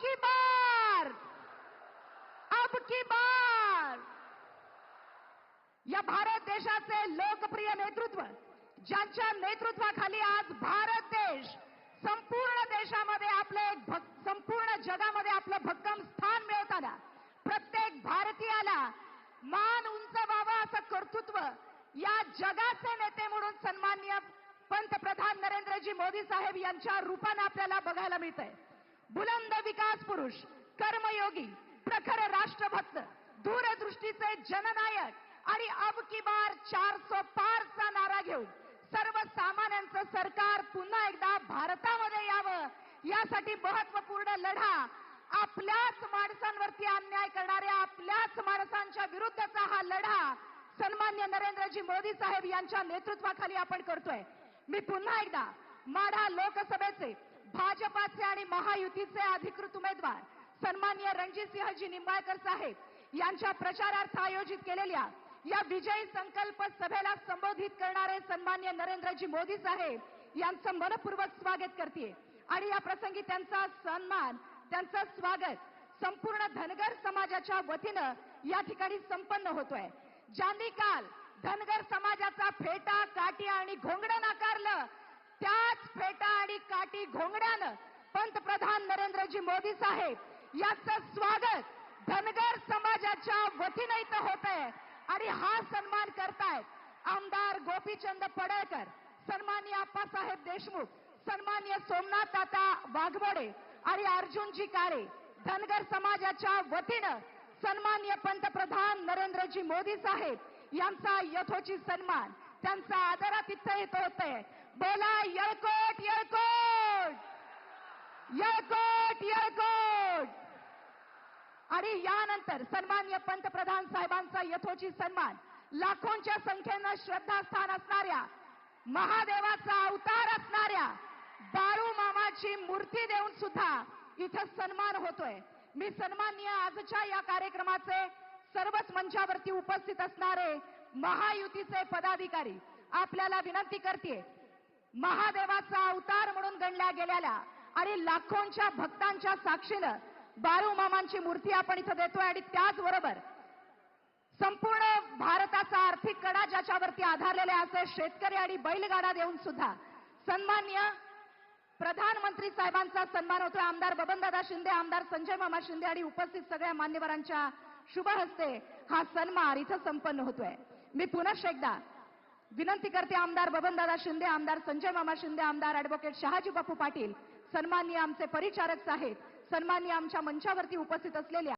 की बार? अब की बार? या भारत देशाचे लोकप्रिय नेतृत्व ज्यांच्या नेतृत्वाखाली आज भारत देश संपूर्ण देशामध्ये आपले संपूर्ण जगामध्ये आपलं भक्कम स्थान मिळवताना प्रत्येक भारतीयाला मान उंच व्हावा असं कर्तृत्व या जगाचे नेते म्हणून सन्माननीय पंतप्रधान नरेंद्रजी मोदी साहेब यांच्या रूपानं आपल्याला बघायला मिळतंय. बुलंद विकास पुरुष कर्मयोगी प्रखर राष्ट्रभक्त दूरदृष्टीचे जननायक आणि अब की बार चार सो पारचा नारा घेऊन सर्वसामान्यांचं सरकार पुन्हा एकदा भारतामध्ये यावं यासाठी महत्त्वपूर्ण लढा आपल्याच माणसांवरती अन्याय करणाऱ्या आपल्याच माणसांच्या विरुद्धचा हा लढा सन्मान्य नरेंद्रजी मोदी साहेब यांच्या नेतृत्वाखाली आपण करतोय. मी पुन्हा एकदा माढा लोकसभेचे भाजपाचे आणि महायुतीचे अधिकृत उमेदवार सन्मान्य रणजितसिंहजी निंबाळकर साहेब यांच्या प्रचारार्थ आयोजित केलेल्या या विजयी संकल्प सभेला संबोधित करणारे सन्मान्य नरेंद्रजी मोदी साहेब यांचं मनपूर्वक स्वागत करते आणि या प्रसंगी त्यांचा सन्मान त्यांचं स्वागत संपूर्ण धनगर समाजाच्या वतीनं या ठिकाणी संपन्न होतोय. ज्यांनी काल धनगर समाजाचा फेटा काटिया आणि घोंगडं नाकारलं त्याच फेटा आणि काठी घोंगड्यानं पंतप्रधान नरेंद्रजी मोदी साहेब यांचं स्वागत धनगर समाजाच्या वतीनं इथं होत आहे आणि हा सन्मान करतायत आमदार गोपीचंद पडळकर सन्मान्य आप्पासाहेब देशमुख सन्मान्य सोमनाथ ताता वाघमोडे आणि अर्जुनजी काळे धनगर समाजाच्या वतीनं सन्मान्य पंतप्रधान नरेंद्रजी मोदी साहेब यांचा यथोचित सन्मान त्यांचा आदरातिथ्य येत आहे बोला यळकोट येळकोट! यळकोट येळकोट! आणि यानंतर सन्मान्य पंतप्रधान साहेबांचा यथोचित सन्मान लाखोंच्या संख्येनं श्रद्धास्थान असणाऱ्या महादेवाचा अवतार असणाऱ्या बाळू मामाची मूर्ती देऊन सुद्धा इथं सन्मान होतोय. मी सन्मान्य आजच्या या कार्यक्रमाचे सर्वच मंचावरती उपस्थित असणारे महायुतीचे पदाधिकारी आपल्याला विनंती करते महादेवाचा अवतार म्हणून गणल्या गेलेल्या आणि लाखोंच्या भक्तांच्या साक्षीनं बारू मामांची मूर्ती आपण इथं देतोय आणि त्याचबरोबर संपूर्ण भारताचा आर्थिक कडा ज्याच्यावरती आधारलेले असं शेतकरी आणि बैलगाडा देऊन सुद्धा सन्मान्य प्रधानमंत्री साहेबांचा सन्मान होतोय. आमदार बबनदादा शिंदे आमदार संजय मामा शिंदे आणि उपस्थित सगळ्या मान्यवरांच्या शुभ हस्ते हा सन्मान इथं संपन्न होतोय. मी पुनश्च एकदा विनंती करते आमदार बबनदादा शिंदे आमदार संजय मामा शिंदे आमदार अॅडव्होकेट शहाजी बापू पाटील सन्माननीय आमचे परिचारक साहेब सन्माननीय आमच्या मंचावरती उपस्थित असलेल्या